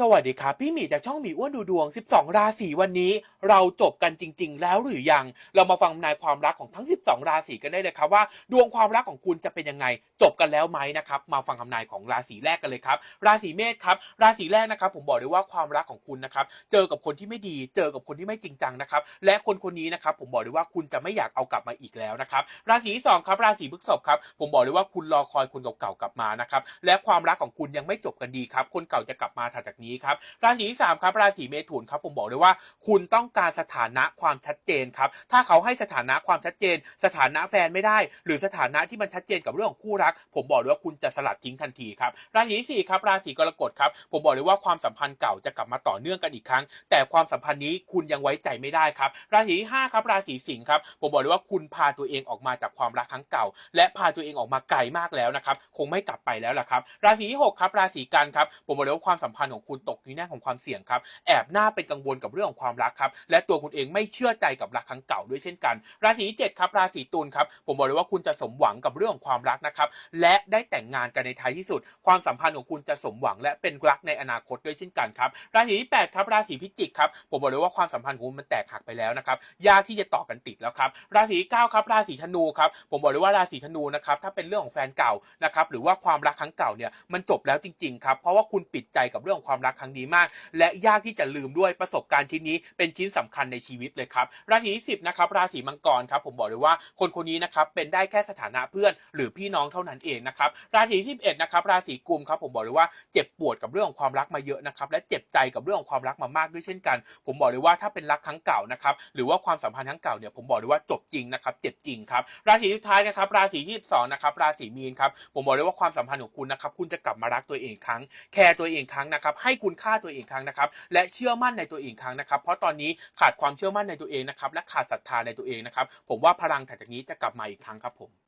สวัสดีครับพี่หมีจากช่องหมีอ้วนดูดวง 12 ราศีวันนี้ เราจบกันจริง ๆ แล้วหรือยัง เรามาฟังทำนายความรักของทั้ง 12 ราศีกันได้เลยครับว่า ดวงความรักของคุณจะเป็นยังไง จบกันแล้วไหมนะครับ มาฟังทำนายของราศีแรกกันเลยครับ ราศีเมษครับ ราศีแรกนะครับ ผมบอกเลยว่าความรักของคุณนะครับ เจอกับคนที่ไม่ดี เจอกับคนที่ไม่จริงจังนะครับ และคนคนนี้นะครับ ผมบอกเลยว่าคุณจะไม่อยากเอากลับมาอีกแล้วนะครับ ราศีที่สองครับ ราศีพฤษภครับ ผมบอกเลยว่าคุณรอคอยคนเก่าๆกลับมานะครับ และความรักของคุณยังไม่จบกันดีครับ คนเก่าจะกลับมาถัดจากนี้ครับราศีที่สามครับราศีเมถุนครับผมบอกเลยว่า คุณต้องการสถานะความชัดเจนครับถ้าเขาให้สถานะความชัดเจน สถานะแฟนไม่ได้ หรือสถานะที่มันชัดเจนกับเรื่องของคู่รัก ผมบอกเลยว่าคุณจะสลัดทิ้งทันทีครับราศีที่สี่ครับราศีกรกฎครับผมบอกเลยว่าความสัมพันธ์เก่าจะกลับมาต่อเนื่องกันอีกครั้ง แต่ความสัมพันธ์นี้คุณยังไว้ใจไม่ได้ครับราศีที่ห้าครับราศีสิงห์ครับผมบอกเลยว่าคุณพาตัวเองออกมาจากความรักครั้งเก่า และพาตัวเองออกมาไกลมากแล้วนะครับคงไม่กลับไปแล้วล่ะครับราศีที่หกครับราศีกันครับผมบอกเลยว่าความสัมพันธ์ของคุณุณตกในแง่ของความเสี่ยงครับ แอบหน้าเป็นกังวลกับเรื่องของความรักครับ และตัวคุณเองไม่เชื่อใจกับรักครั้งเก่าด้วยเช่นกัน ราศีที่เจ็ดครับ ราศีตุลครับ ผมบอกเลยว่าคุณจะสมหวังกับเรื่องของความรักนะครับ และได้แต่งงานกันในท้ายที่สุด ความสัมพันธ์ของคุณจะสมหวังและเป็นรักในอนาคตด้วยเช่นกันครับ ราศีที่แปดครับ ราศีพิจิกครับ ผมบอกเลยว่าความสัมพันธ์ของคุณมันแตกหักไปแล้วนะครับ ยากที่จะต่อกันติดแล้วครับ ราศีที่เก้าครับ ราศีธนูครับ ผมบอกเลยว่าราศีธนูนะครับ ถ้าเป็นเรื่องของแฟนเก่านะครับ หรือว่าความรักครั้งเก่าเนี่ย มันจบแล้วจริงๆครับ เพราะว่าคุณปิดใจกับเรื่องความรักครั้งนี้มาก และยากที่จะลืมด้วยประสบการณ์ชิ้นนี้เป็นชิ้นสำคัญในชีวิตเลยครับ ราศีที่สิบนะครับราศีมังกรครับผมบอกเลยว่าคนคนนี้นะครับเป็นได้แค่สถานะเพื่อนหรือพี่น้องเท่านั้นเองนะครับราศีที่สิบเอ็ดนะครับราศีกุมครับผมบอกเลยว่าเจ็บปวดกับเรื่องของความรักมาเยอะนะครับและเจ็บใจกับเรื่องของความรักมามากด้วยเช่นกัน ผมบอกเลยว่าถ้าเป็นรักครั้งเก่านะครับหรือว่าความสัมพันธ์ครั้งเก่าเนี่ยผมบอกเลยว่าจบจริงนะครับเจ็บจริงครับราศีสุดท้ายนะครับราศีที่สองนะครับราศีมีนครับผมบอกเลยว่าความสัมพันธ์ของคุณนะครับคุณจะกลับมารักตัวเองอีกครั้ง แคร์ตัวเองครั้งนะครับให้คุณค่าตัวเองครั้งนะครับ และเชื่อมั่นในตัวเองครั้งนะครับ เพราะตอนนี้ขาดความเชื่อมั่นในตัวเองนะครับและขาดศรัทธาในตัวเองนะครับ ผมว่าพลังถัดจากนี้จะกลับมาอีกครั้งครับผม